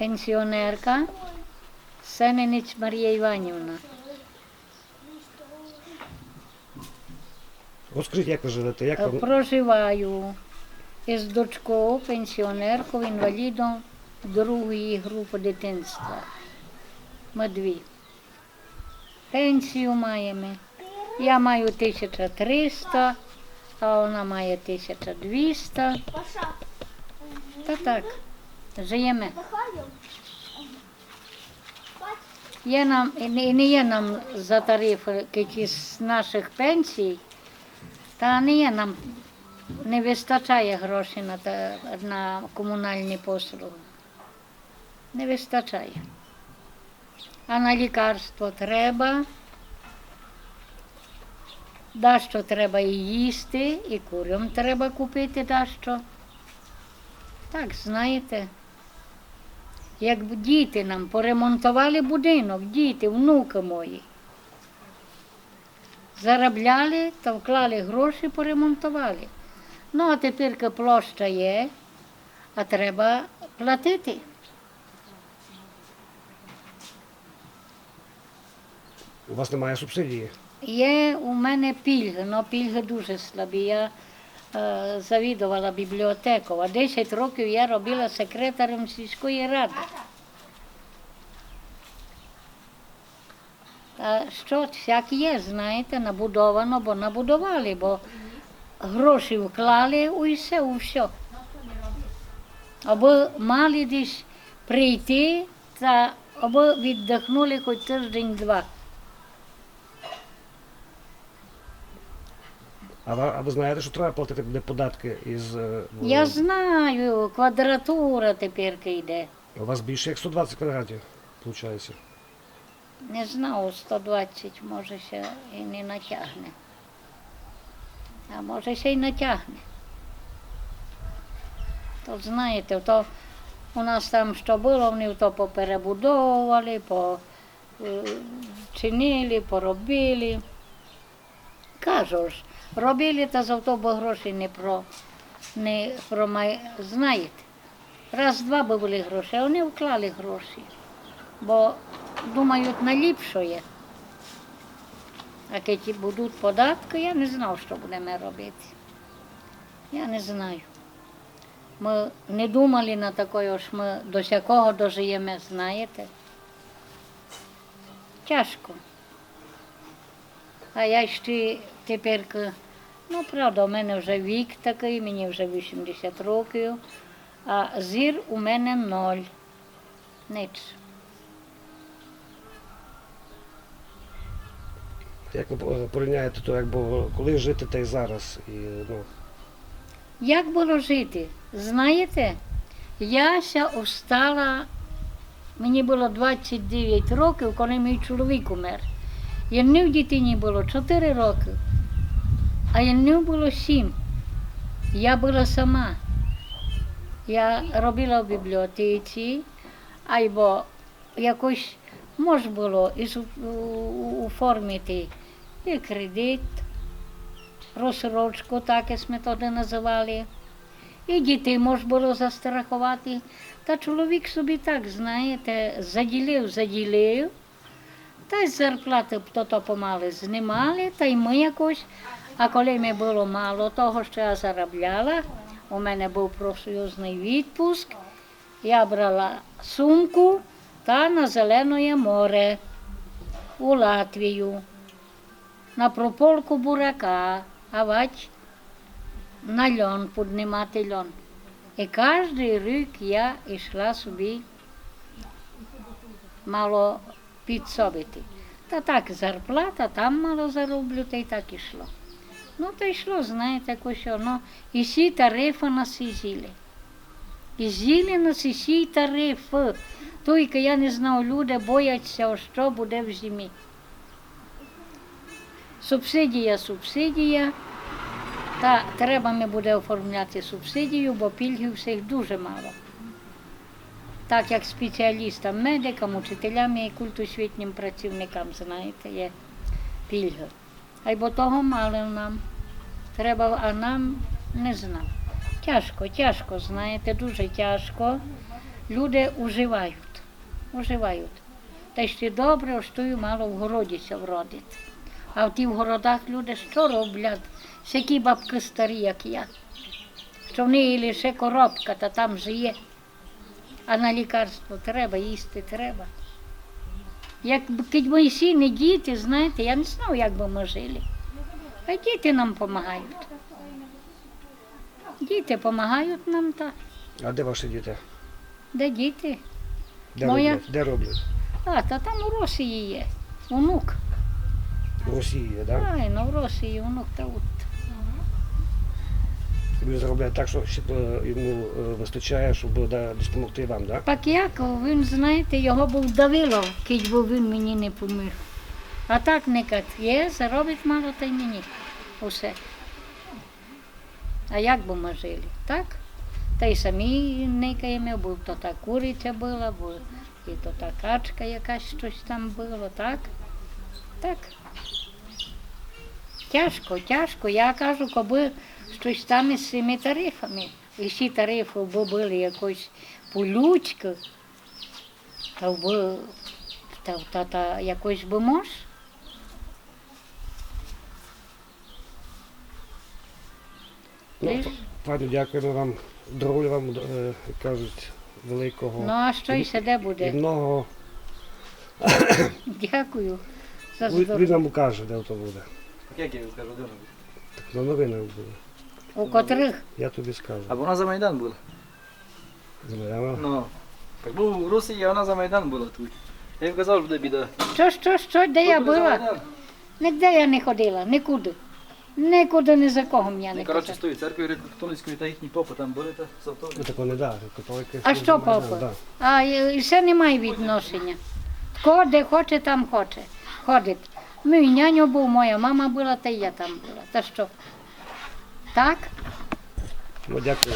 пенсіонерка Сенениць Марія Іванівна. Розкажіть, як ви живете? Як Проживаю із дочкою, пенсіонеркою, інвалідом другої групи дитинства. Ми дві. Пенсію маємо. Я маю 1300, а вона має 1200. Та так, живемо. Є нам, і не- є нам за тарифи якісь наших пенсій, та не є нам, не вистачає грошей на, та, на комунальні послуги. Не вистачає. А на лікарство треба. Дещо треба і їсти, і курям треба купити дещо. Так, знаєте. Як діти нам поремонтували будинок, діти, внуки мої. Заробляли та вклали гроші, поремонтували. Ну, а тепер площа є, а треба платити. у вас немає субсидії? Є у мене пільги, але пільги дуже слабі. Я завідувала бібліотеку, а 10 років я робила секретарем сільської ради. А що всяк є, знаєте, набудовано, бо набудували, бо гроші вклали у все, у все. Або мали десь прийти, та або віддихнули хоч тиждень-два. А ви, а ви знаєте, що треба платити буде податки із. е, в- Я знаю, квадратура тепер йде. У вас більше як 120 квадратів, виходить. Не знаю, 120 може ще і не натягне. А може ще й натягне. То знаєте, то у нас там що було, вони то поперебудовували, по, е, поробили. Кажу ж, робили та зато бо гроші не про не про май... знаєте. Раз-два би були гроші, а вони вклали гроші. Бо думають наліпшує. А коли будуть податки, я не знав, що будемо робити. Я не знаю. Ми не думали на такого, що ми до якого дожиємо, знаєте. Тяжко. А я ще тепер, ну правда, у мене вже вік такий, мені вже 80 років, а зір у мене ноль. Ніч. Як ви порівняєте то, як було коли жити та й зараз? І, ну, Як було жити? Знаєте, я ся встала, мені було 29 років, коли мій чоловік умер. Єнню дитині було 4 роки, а єнню було 7. Я була сама. Я робила в бібліотеці, або якось можна було оформити і кредит, розсрочку, так як ми тоді називали. І дітей можна було застрахувати. Та чоловік собі так, знаєте, заділив, заділив. Та й зарплати то то помали знімали, та й ми якось. А коли мені було мало того, що я заробляла, у мене був профсоюзний відпуск, я брала сумку та на Зелене море у Латвію, на прополку бурака, а вач на льон піднімати льон. І кожен рік я йшла собі мало підсобити. Та так зарплата, там мало зароблю, та й так ішло. Ну, то йшло, знаєте, якось воно. І всі тарифи нас і з'їли. І з'їли нас і всі тарифи. Тільки я не знав, люди бояться, що буде в зимі. Субсидія, субсидія. Та треба ми буде оформляти субсидію, бо пільги всіх дуже мало. Так як спеціалістам, медикам, учителям і культосвітнім працівникам, знаєте, є пільги. А й бо того мало нам. Треба, а нам не знав. Тяжко, тяжко, знаєте, дуже тяжко. люди уживають. Уживають. Та ще добре, що й мало в городі ся вродить. А в тих городах люди що роблять? Всякі бабки старі, як я. Що в неї лише коробка, та там жиє. А на лікарство треба їсти, треба. Як мої сіни діти, знаєте, я не знав, як би ми жили. А діти нам допомагають. Діти допомагають нам так. А де ваші діти? Де діти? Де Моя. роблять? Де роблять? А, та там у Росії є. Онук. В Росії є, так? Ай, ну в Росії онук та от. Він заробляє так, що щоб, е, йому е, вистачає, щоб да, допомогти вам, так? Пак Яков, він, знаєте, його був давило, кить бо він мені не поміг. А так не. Є, заробить мало та й мені. Усе. А як би ми жили? Так? Та й самі никаємо, бо то та куриця була, бо і то та качка якась щось там було, так? Так. Тяжко, тяжко. Я кажу, коби щось там із цими тарифами. І всі тарифи бо були якось полючки, би та, та, та якось би мож. Ну, пані, дякуємо вам. Здоров'я вам, е, кажуть, великого. Ну а що й сиде І буде? много. Дякую за Ви- Він здоров'я. нам укаже, де то буде. Як я скажу, де вона? Так на новинах буде. У котрих Я тобі скажу. А вона за Майдан була. Зміняла? Ну. Так був у Росії, а вона за Майдан була тут. Я їм казав, що буде біда. що, що, що, де я була? Ніде я не ходила, нікуди. Нікуди ні за кого я не Ну, Коротше, з церкви католицької та їхній попи там були, та з автобусом. Ну так не да, католики. А що папа? да. А і і все немає відношення. Хто де хоче, там хоче. Ходить. Мій няню був, моя мама була, та й я там була. Та що? Так? Ну дякую.